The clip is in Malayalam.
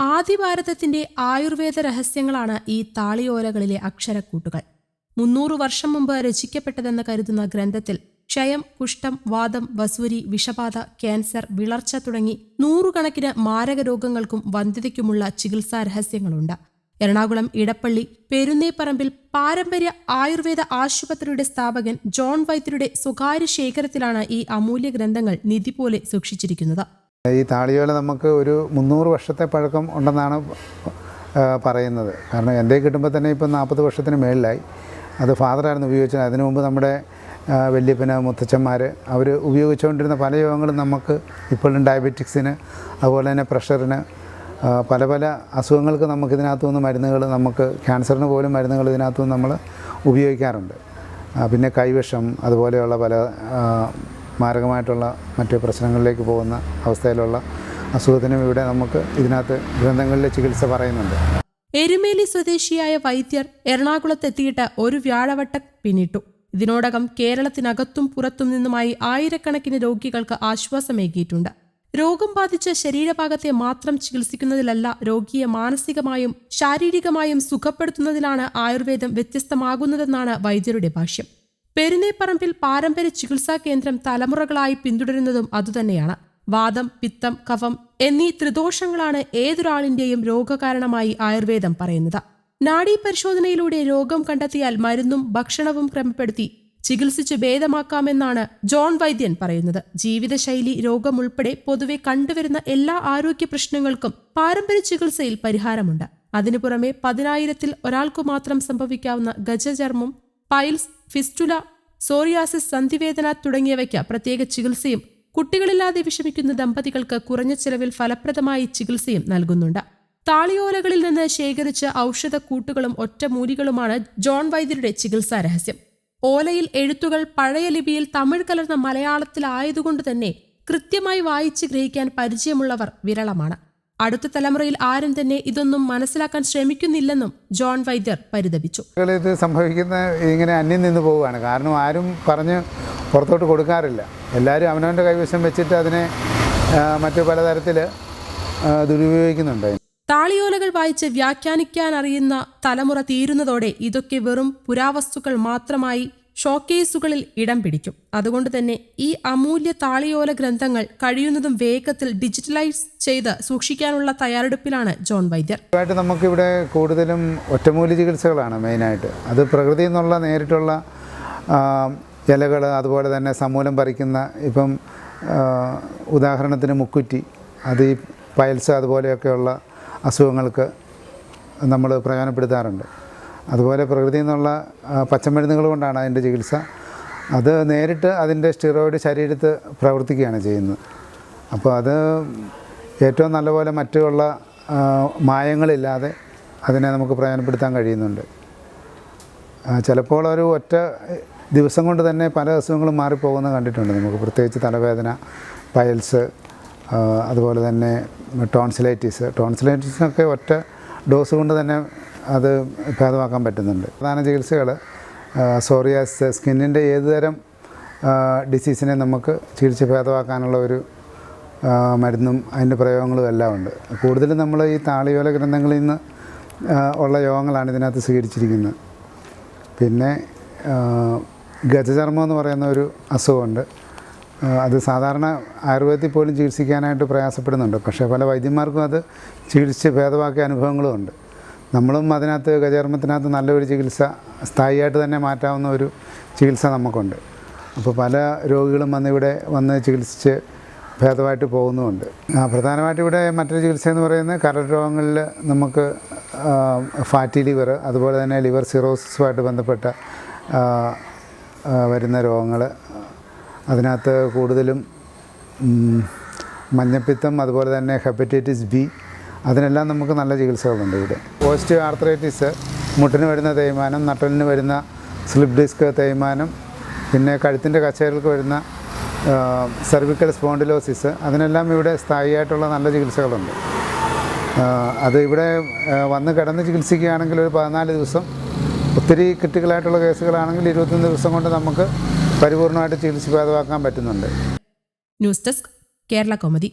ആദിഭാരതത്തിന്റെ ആയുർവേദ രഹസ്യങ്ങളാണ് ഈ താളിയോലകളിലെ അക്ഷരക്കൂട്ടുകൾ. മുന്നൂറ് വർഷം മുമ്പ് രചിക്കപ്പെട്ടതെന്ന് കരുതുന്ന ഗ്രന്ഥത്തിൽ ക്ഷയം കുഷ്ഠം വാദം വസൂരി വിഷബാധ ക്യാൻസർ വിളർച്ച തുടങ്ങി നൂറുകണക്കിന് മാരക രോഗങ്ങൾക്കും വന്ധ്യതയ്ക്കുമുള്ള ചികിത്സാ രഹസ്യങ്ങളുണ്ട്. എറണാകുളം ഇടപ്പള്ളി പെരുന്നേപ്പറമ്പിൽ പാരമ്പര്യ ആയുർവേദ ആശുപത്രിയുടെ സ്ഥാപകൻ ജോൺ വൈദ്യരുടെ സ്വകാര്യ ശേഖരത്തിലാണ് ഈ അമൂല്യ ഗ്രന്ഥങ്ങൾ നിധി പോലെ സൂക്ഷിച്ചിരിക്കുന്നത്. ഈ താളിയോല നമുക്ക് ഒരു മുന്നൂറ് വർഷത്തെ പഴക്കം ഉണ്ടെന്നാണ് പറയുന്നത്. കാരണം എന്റെ കിട്ടുമ്പോൾ തന്നെ ഇപ്പം നാൽപ്പത് വർഷത്തിന് മേളിലായി. അത് ഫാദറായിരുന്നു ഉപയോഗിച്ചത്. അതിനു മുമ്പ് നമ്മുടെ വല്യപ്പന് മുത്തച്ഛന്മാർ അവർ ഉപയോഗിച്ചുകൊണ്ടിരുന്ന പല യോഗങ്ങളും നമുക്ക് ഇപ്പോഴും ഡയബറ്റിക്സിന് അതുപോലെ തന്നെ പ്രഷറിന് പല പല അസുഖങ്ങൾക്ക് നമുക്ക് ഇതിനകത്തു നിന്ന് മരുന്നുകൾ നമുക്ക് ക്യാൻസറിന് പോലും മരുന്നുകൾ ഇതിനകത്തു നിന്ന് നമ്മൾ ഉപയോഗിക്കാറുണ്ട്. പിന്നെ കൈവിഷം അതുപോലെയുള്ള പല മാരകമായിട്ടുള്ള മറ്റ് പ്രശ്നങ്ങളിലേക്ക് പോകുന്ന അവസ്ഥയിലുള്ള അസുഖത്തിനും ഇവിടെ നമുക്ക് ഇതിനകത്ത് ഗ്രന്ഥങ്ങളിലെ ചികിത്സ പറയുന്നുണ്ട്. എരുമേലി സ്വദേശിയായ വൈദ്യർ എറണാകുളത്തെത്തിയിട്ട് ഒരു വ്യാഴവട്ടം പിന്നിട്ടു. ഇതിനോടകം കേരളത്തിനകത്തും പുറത്തും നിന്നുമായി ആയിരക്കണക്കിന് രോഗികൾക്ക് ആശ്വാസമേകിയിട്ടുണ്ട്. രോഗം ബാധിച്ച ശരീരഭാഗത്തെ മാത്രം ചികിത്സിക്കുന്നതിലല്ല രോഗിയെ മാനസികമായും ശാരീരികമായും സുഖപ്പെടുത്തുന്നതിലാണ് ആയുർവേദം വ്യത്യസ്തമാകുന്നതെന്നാണ് വൈദ്യരുടെ ഭാഷ്യം. പെരുന്നേപ്പറമ്പിൽ പാരമ്പര്യ ചികിത്സാ കേന്ദ്രം തലമുറകളായി പിന്തുടരുന്നതും അതുതന്നെയാണ്. വാദം പിത്തം കഫം എന്നീ ത്രിദോഷങ്ങളാണ് ഏതൊരാളിന്റെയും രോഗകാരണമായി ആയുർവേദം പറയുന്നത്. നാഡീ പരിശോധനയിലൂടെ രോഗം കണ്ടെത്തിയാൽ മരുന്നും ഭക്ഷണവും ക്രമപ്പെടുത്തി ചികിത്സിച്ച് ഭേദമാക്കാമെന്നാണ് ജോൺ വൈദ്യൻ പറയുന്നത്. ജീവിതശൈലി രോഗം ഉൾപ്പെടെ പൊതുവെ കണ്ടുവരുന്ന എല്ലാ ആരോഗ്യ പ്രശ്നങ്ങൾക്കും പാരമ്പര്യ ചികിത്സയിൽ പരിഹാരമുണ്ട്. അതിനു പുറമെ പതിനായിരത്തിൽ ഒരാൾക്കു മാത്രം സംഭവിക്കാവുന്ന ഗജചർമ്മം പൈൽസ് ഫിസ്റ്റുല സോറിയാസിസ് സന്ധിവേദന തുടങ്ങിയവയ്ക്ക് പ്രത്യേക ചികിത്സയും കുട്ടികളില്ലാതെ വിഷമിക്കുന്ന ദമ്പതികൾക്ക് കുറഞ്ഞ ചെലവിൽ ഫലപ്രദമായി ചികിത്സയും നൽകുന്നുണ്ട്. താളിയോലകളിൽ നിന്ന് ശേഖരിച്ച ഔഷധ കൂട്ടുകളും ഒറ്റമൂലികളുമാണ് ജോൺ വൈദ്യരുടെ ചികിത്സാ രഹസ്യം. ഓലയിൽ എഴുത്തുകൾ പഴയ ലിപിയിൽ തമിഴ് കലർന്ന മലയാളത്തിലായതുകൊണ്ട് തന്നെ കൃത്യമായി വായിച്ച് ഗ്രഹിക്കാൻ പരിചയമുള്ളവർ വിരളമാണ്. അടുത്ത തലമുറയിൽ ആരും തന്നെ ഇതൊന്നും മനസ്സിലാക്കാൻ ശ്രമിക്കുന്നില്ലെന്നും ജോൺ വൈദ്യർ പരിതപിച്ചു. ഇത് സംഭവിക്കുന്ന ഇങ്ങനെ അന്യം നിന്ന് പോവുകയാണ്. കാരണം ആരും പറഞ്ഞ് പുറത്തോട്ട് കൊടുക്കാറില്ല. എല്ലാവരും അവനവന്റെ കൈവശം വെച്ചിട്ട് അതിനെ മറ്റു പലതരത്തിൽ ദുരുപയോഗിക്കുന്നുണ്ട്. താളിയോലകൾ വായിച്ച് വ്യാഖ്യാനിക്കാൻ അറിയുന്ന തലമുറ തീരുന്നതോടെ ഇതൊക്കെ വെറും പുരാവസ്തുക്കൾ മാത്രമായി ഷോക്കേസുകളിൽ ഇടം പിടിക്കും. അതുകൊണ്ട് തന്നെ ഈ അമൂല്യ താളിയോല ഗ്രന്ഥങ്ങൾ കഴിയുന്നതും വേഗത്തിൽ ഡിജിറ്റലൈസ് ചെയ്ത് സൂക്ഷിക്കാനുള്ള തയ്യാറെടുപ്പിലാണ് ജോൺ വൈദ്യർ. നമുക്കിവിടെ കൂടുതലും ഒറ്റമൂലി ചികിത്സകളാണ് മെയിനായിട്ട്. അത് പ്രകൃതിയിൽ നിന്നുള്ള നേരിട്ടുള്ള ഇലകൾ അതുപോലെ തന്നെ സമൂലം പറിക്കുന്ന ഇപ്പം ഉദാഹരണത്തിന് മുക്കുറ്റി അത് ഈ പയൽസ് അതുപോലെയൊക്കെയുള്ള അസുഖങ്ങൾക്ക് നമ്മൾ പ്രയോജനപ്പെടുത്താറുണ്ട്. അതുപോലെ പ്രകൃതിയിൽ നിന്നുള്ള പച്ചമരുന്നുകൾ കൊണ്ടാണ് അതിന്റെ ചികിത്സ. അത് നേരിട്ട് അതിന്റെ സ്റ്റിറോയിഡ് ശരീരത്ത് പ്രവർത്തിക്കുകയാണ് ചെയ്യുന്നത്. അപ്പോൾ അത് ഏറ്റവും നല്ലപോലെ മറ്റുള്ള മായങ്ങളില്ലാതെ അതിനെ നമുക്ക് പ്രയോജനപ്പെടുത്താൻ കഴിയുന്നുണ്ട്. ചിലപ്പോൾ ഒരു ഒറ്റ ദിവസം കൊണ്ട് തന്നെ പല അസുഖങ്ങളും മാറിപ്പോകുന്ന കണ്ടിട്ടുണ്ട്. നമുക്ക് പ്രത്യേകിച്ച് തലവേദന പയൽസ് അതുപോലെ തന്നെ ടോൺസിലൈറ്റിസ്. ടോൺസിലൈറ്റിസിനൊക്കെ ഒറ്റ ഡോസ് കൊണ്ട് തന്നെ അത് ഭേദമാക്കാൻ പറ്റുന്നുണ്ട്. പ്രധാന ചികിത്സകൾ സോറിയാസ് സ്കിന്നിന്റെ ഏതുതരം ഡിസീസിനെ നമുക്ക് ചികിത്സ ഭേദമാക്കാനുള്ള ഒരു മരുന്നും അതിന്റെ പ്രയോഗങ്ങളും എല്ലാം ഉണ്ട്. കൂടുതലും നമ്മൾ ഈ താളിയോല ഗ്രന്ഥങ്ങളിൽ നിന്ന് ഉള്ള യോഗങ്ങളാണ് ഇതിനകത്ത് സ്വീകരിച്ചിരിക്കുന്നത്. പിന്നെ ഗജചർമ്മം എന്ന് പറയുന്ന ഒരു അസുഖമുണ്ട്. അത് സാധാരണ ആയുർവേദത്തിൽ പോലും ചികിത്സിക്കാനായിട്ട് പ്രയാസപ്പെടുന്നുണ്ട്. പക്ഷേ പല വൈദ്യന്മാർക്കും അത് ചികിത്സിച്ച് ഭേദമാക്കിയ അനുഭവങ്ങളും ഉണ്ട്. നമ്മളും അതിനകത്ത് ഗജകർമ്മത്തിനകത്ത് നല്ലൊരു ചികിത്സ സ്ഥായിയായിട്ട് തന്നെ മാറ്റാവുന്ന ഒരു ചികിത്സ നമുക്കുണ്ട്. അപ്പോൾ പല രോഗികളും വന്ന് ഇവിടെ വന്ന് ചികിത്സിച്ച് ഭേദമായിട്ട് പോകുന്നുമുണ്ട്. പ്രധാനമായിട്ട് ഇവിടെ മറ്റൊരു ചികിത്സ എന്ന് പറയുന്നത് കരൾ രോഗങ്ങളിൽ നമുക്ക് ഫാറ്റി ലിവർ അതുപോലെ തന്നെ ലിവർ സിറോസിസുമായിട്ട് ബന്ധപ്പെട്ട വരുന്ന രോഗങ്ങൾ. അതിനകത്ത് കൂടുതലും മഞ്ഞപ്പിത്തം അതുപോലെ തന്നെ ഹെപ്പറ്റൈറ്റിസ് ബി അതിനെല്ലാം നമുക്ക് നല്ല ചികിത്സകളുണ്ട് ഇവിടെ. പോസ്റ്റ് ആർത്രൈറ്റിസ് മുട്ടിന് വരുന്ന തേയ്മാനം നട്ടലിന് വരുന്ന സ്ലിപ്പ് ഡിസ്ക് തേയ്മാനം പിന്നെ കഴുത്തിന്റെ കച്ചകൾക്ക് വരുന്ന സെർവിക്കൽ സ്പോണ്ടിലോസിസ് അതിനെല്ലാം ഇവിടെ സ്ഥായിയായിട്ടുള്ള നല്ല ചികിത്സകളുണ്ട്. അത് ഇവിടെ വന്ന് കിടന്ന് ചികിത്സിക്കുകയാണെങ്കിൽ ഒരു പതിനാല് ദിവസം ഒത്തിരി ക്രിട്ടിക്കലായിട്ടുള്ള കേസുകളാണെങ്കിൽ ഇരുപത്തൊന്ന് ദിവസം കൊണ്ട് നമുക്ക് പരിപൂർണമായിട്ട് ചികിത്സ ഭേദമാക്കാൻ പറ്റുന്നുണ്ട്. News desk Kerala കോമതി